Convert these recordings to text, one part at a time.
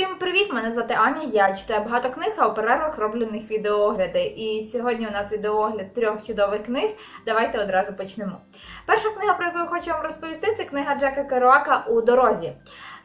Всім привіт! Мене звати Аня. Я читаю багато книг, а у перервах роблю них відеоогляди. І сьогодні у нас відеоогляд трьох чудових книг. Давайте одразу почнемо. Перша книга, про яку я хочу вам розповісти, це книга Джека Керуака у дорозі.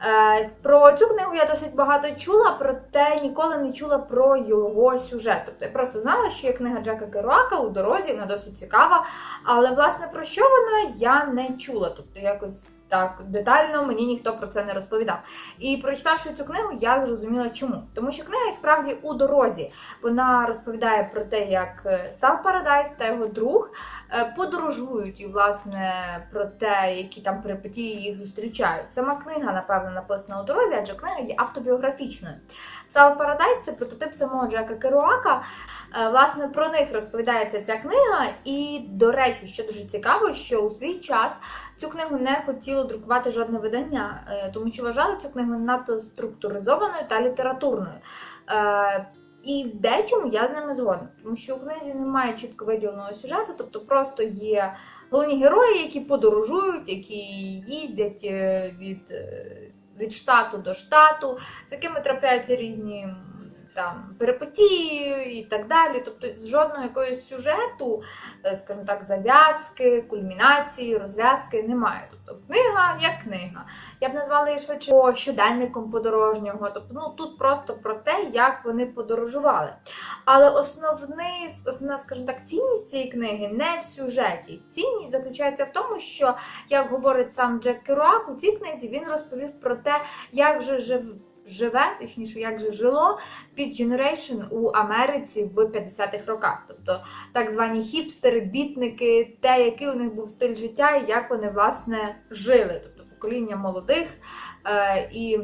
Е, Про цю книгу я досить багато чула, проте ніколи не чула про його сюжет. Тобто я просто знала, що є книга Джека Керуака у дорозі, вона досить цікава. Але власне про що вона я не чула. Тобто якось так детально мені ніхто про це не розповідав. І прочитавши цю книгу, я зрозуміла чому. Тому що книга і справді у дорозі. Вона розповідає про те, як сам Парадайс та його друг е, подорожують і, власне, про те, які там перипетії їх зустрічають. Сама книга, напевно, написана у дорозі, адже книга є автобіографічною. Сал Парадайс це прототип самого Джека Керуака. Е, Власне, про них розповідається ця книга. І, до речі, що дуже цікаво, що у свій час цю книгу не хотіло друкувати жодне видання, е, тому що вважали цю книгу надто структуризованою та літературною. Е, І в дечому я з ними згодна, тому що у книзі немає чітко виділеного сюжету, тобто просто є головні герої, які подорожують, які їздять від, від штату до штату, з якими трапляються різні там перипетії і так далі. Тобто жодного якогось сюжету, е, скажімо так, зав'язки, кульмінації, розв'язки немає. Тобто книга як книга. Я б назвала її швидше щоденником подорожнього. Тобто, ну тут просто про те, як вони подорожували. Але основний, основна, скажімо так, цінність цієї книги не в сюжеті. Цінність заключається в тому, що, як говорить сам Джек Керуак, у цій книзі він розповів про те, як же жив. Живе, точніше, як же жило під Generation у Америці в 50-х роках, тобто так звані хіпстери, бітники, те, який у них був стиль життя, і як вони власне жили, тобто покоління молодих е, і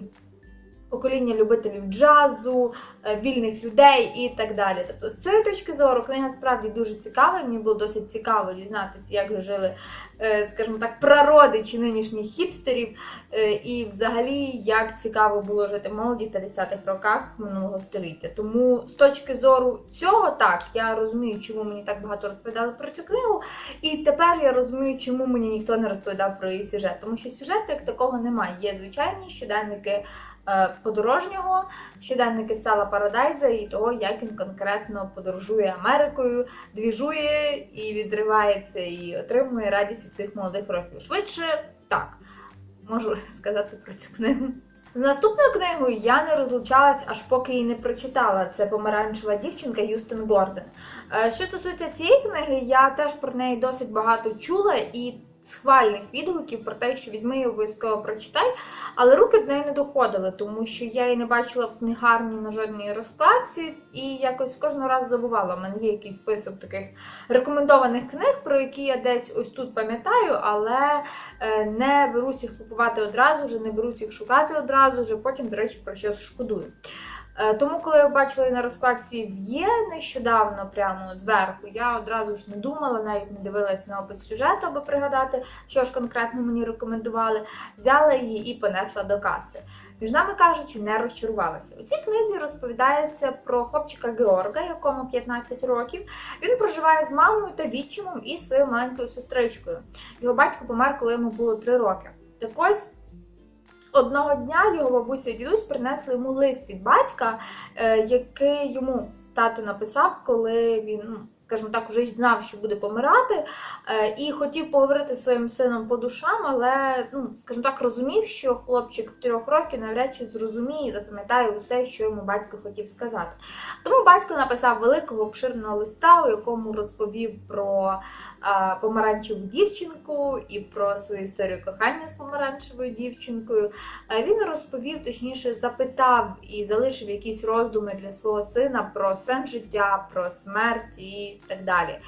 покоління любителів джазу, е, вільних людей і так далі. Тобто, з цієї точки зору книга справді дуже цікава. Мені було досить цікаво дізнатися, як жили, е, скажімо так, прародичі нинішніх хіпстерів, е, і взагалі як цікаво було жити молоді в 50-х роках минулого століття. Тому з точки зору цього, так я розумію, чому мені так багато розповідали про цю книгу. І тепер я розумію, чому мені ніхто не розповідав про її сюжет. Тому що сюжету як такого немає. Є звичайні щоденники подорожнього, щоденники Сала Парадайза і того, як він конкретно подорожує Америкою, двіжує і відривається, і отримує радість від своїх молодих років. Швидше так можу сказати про цю книгу. З наступною книгою я не розлучалась, аж поки її не прочитала. Це помаранчева дівчинка Юстин Гордон. Е, Що стосується цієї книги, я теж про неї досить багато чула і схвальних відгуків про те, що візьми і обов'язково прочитай, але руки до неї не доходили, тому що я її не бачила в книгарні на жодній розкладці, і якось кожного разу забувала. У мене є якийсь список таких рекомендованих книг, про які я десь ось тут пам'ятаю, але е, не берусь їх купувати одразу, вже не берусь їх шукати одразу, вже потім, до речі, про щось шкодую. Е, Тому, коли я бачила на розкладці в є нещодавно, прямо зверху, я одразу ж не думала, навіть не дивилась на опис сюжету, аби пригадати, що ж конкретно мені рекомендували. Взяла її і понесла до каси. Між нами кажучи, не розчарувалася. У цій книзі розповідається про хлопчика Георга, якому 15 років. Він проживає з мамою та відчимом і своєю маленькою сестричкою. Його батько помер, коли йому було 3 роки. Так ось Одного дня його бабуся і дідусь принесли йому лист від батька, е, який йому тато написав, коли він, ну, скажімо так, уже й знав, що буде помирати, е, і хотів поговорити зі своїм сином по душам, але, ну, скажімо так, розумів, що хлопчик трьох років навряд чи зрозуміє і запам'ятає усе, що йому батько хотів сказати. Тому батько написав великого обширного листа, у якому розповів про помаранчеву дівчинку і про свою історію кохання з помаранчевою дівчинкою. Е, Він розповів, точніше, запитав і залишив якісь роздуми для свого сина про сенс життя, про смерть і так далі.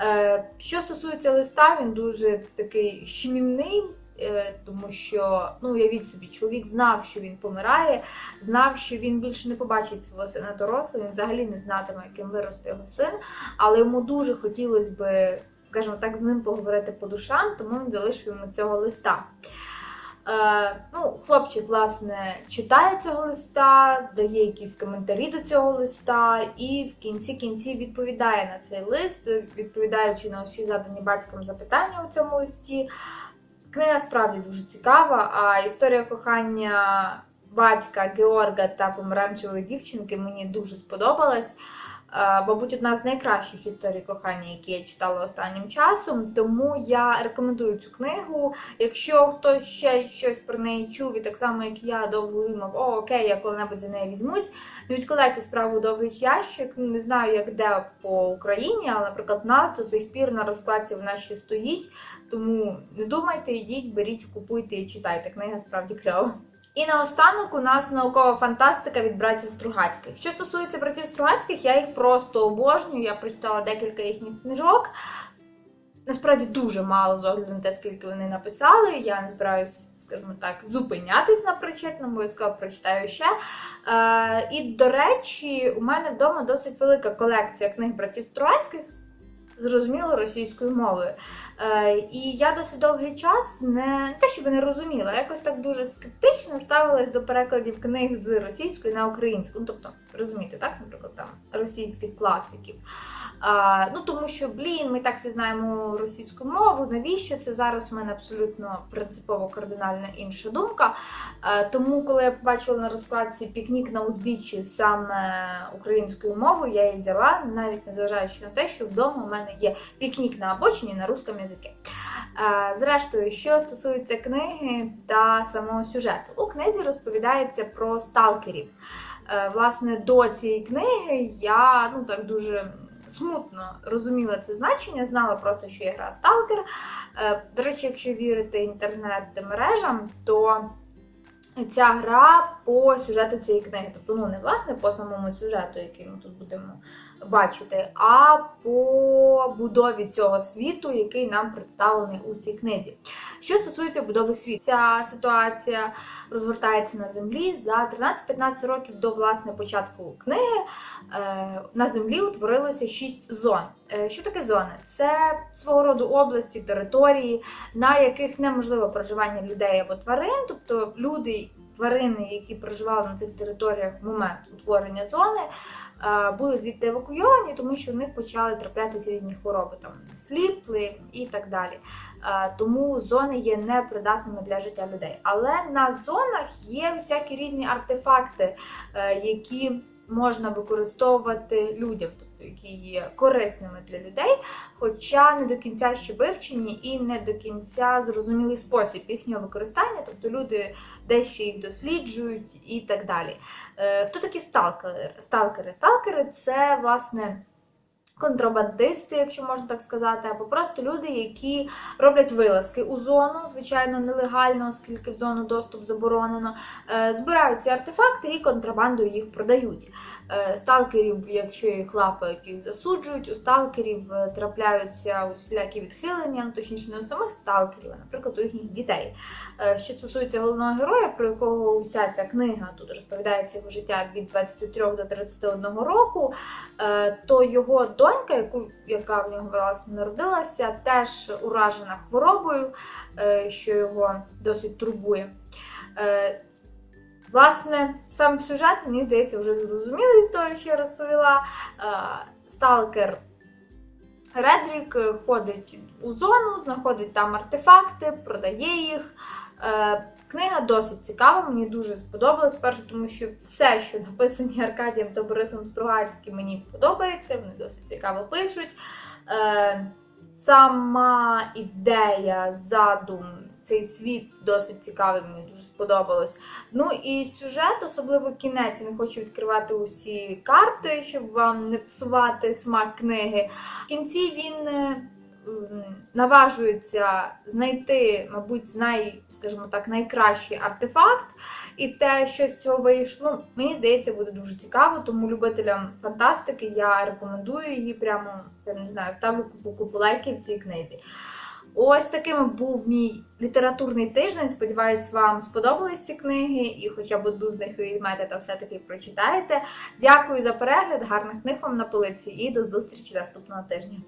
Е, Що стосується листа, він дуже такий щемівний. е, Тому що, ну уявіть собі, чоловік знав, що він помирає, знав, що він більше не побачить свого сина дорослого, він взагалі не знатиме, яким виросте його син, але йому дуже хотілося би, скажімо так, з ним поговорити по душам, тому він залишив йому цього листа. Е, ну, хлопчик, власне, читає цього листа, дає якісь коментарі до цього листа, і в кінці кінці відповідає на цей лист, відповідаючи на усі задані батьком запитання у цьому листі. Книга справді дуже цікава, а історія кохання батька Георга та помаранчевої дівчинки мені дуже сподобалась. Е, Мабуть, одна з найкращих історій кохання, які я читала останнім часом. Тому я рекомендую цю книгу. Якщо хтось ще щось про неї чув, і так само як я довго думав, о, окей, я коли-небудь за неї візьмусь. Не відкладайте справу довгий ящик. Не знаю, як де по Україні, але, наприклад, нас до сих пір на розкладці вона ще стоїть. Тому не думайте, йдіть, беріть, купуйте і читайте. Книга справді кльова. І наостанок у нас наукова фантастика від братів Стругацьких. Що стосується братів Стругацьких, я їх просто обожнюю. Я прочитала декілька їхніх книжок. Насправді дуже мало з огляду на те, скільки вони написали. Я не збираюсь, скажімо так, зупинятись на причетному, обов'язково прочитаю ще. Е, і, до речі, у мене вдома досить велика колекція книг братів Стругацьких. Зрозуміло російською мовою. Е, і я досить довгий час не, те, щоб не розуміла, якось так дуже скептично ставилась до перекладів книг з російської на українську. Ну, тобто, розумієте, так, наприклад, там російських класиків. Ну тому що, блін, ми так всі знаємо російську мову. Навіщо це зараз? У мене абсолютно принципово кардинальна інша думка. А, тому, коли я побачила на розкладці пікнік на узбіччі саме українською мовою, я її взяла, навіть незважаючи на те, що вдома у мене є пікнік на обочині на русском язикі. Зрештою, що стосується книги та самого сюжету, у книзі розповідається про сталкерів. Е, Власне, до цієї книги я ну так дуже смутно розуміла це значення, знала просто, що є гра Сталкер. Е, До речі, якщо вірити інтернет-мережам, то ця гра по сюжету цієї книги. Тобто, ну не власне по самому сюжету, який ми тут будемо бачити, а по будові цього світу, який нам представлений у цій книзі. Що стосується будови світу, ця ситуація розгортається на землі за 13-15 років до власне початку книги. Е, На землі утворилося 6 зон. Е, Що таке зони? Це свого роду області, території, на яких неможливо проживання людей або тварин, тобто люди. Тварини, які проживали на цих територіях в момент утворення зони, е, були звідти евакуйовані, тому що в них почали траплятися різні хвороби, там сліпли і так далі. Е, Тому зони є непридатними для життя людей. Але на зонах є всякі різні артефакти, е, які можна використовувати людям, які є корисними для людей, хоча не до кінця ще вивчені і не до кінця зрозумілий спосіб їхнього використання, тобто люди дещо їх досліджують і так далі. Е, Хто такі сталкери? Сталкери? Сталкери це власне. Контрабандисти, якщо можна так сказати, або просто люди, які роблять вилазки у зону, звичайно, нелегально, оскільки в зону доступ заборонено, е, збирають ці артефакти і контрабандою їх продають. Е, Сталкерів, якщо їх лапають, їх засуджують. У сталкерів е, трапляються усілякі відхилення, ну точніше, не у самих сталкерів, а, наприклад, у їхніх дітей. Що стосується головного героя, про якого уся ця книга тут розповідається його життя від 23 до 31 року, то його донька, яку, яка в нього власне народилася, теж уражена хворобою, е, що його досить турбує. Е, Власне, сам сюжет, мені здається, вже зрозумілий з того, що я розповіла. Е, Сталкер Редрік ходить у зону, знаходить там артефакти, продає їх. Е, Книга досить цікава, мені дуже сподобалась. Перше, тому що все, що написані Аркадієм та Борисом Стругацьким, мені подобається, вони досить цікаво пишуть. Е, Сама ідея, задум, цей світ досить цікавий, мені дуже сподобалось. Ну і сюжет, особливо кінець, я не хочу відкривати усі карти, щоб вам не псувати смак книги. В кінці він. М, наважується знайти, мабуть, най, скажімо так, найкращий артефакт, і те, що з цього вийшло, ну, мені здається, буде дуже цікаво. Тому любителям фантастики я рекомендую її прямо, я не знаю, ставлю купу купу лайків цій книзі. Ось таким був мій літературний тиждень. Сподіваюсь, вам сподобались ці книги, і хоча б одну з них візьмете та все-таки прочитаєте. Дякую за перегляд, гарних книг вам на полиці і до зустрічі наступного тижня.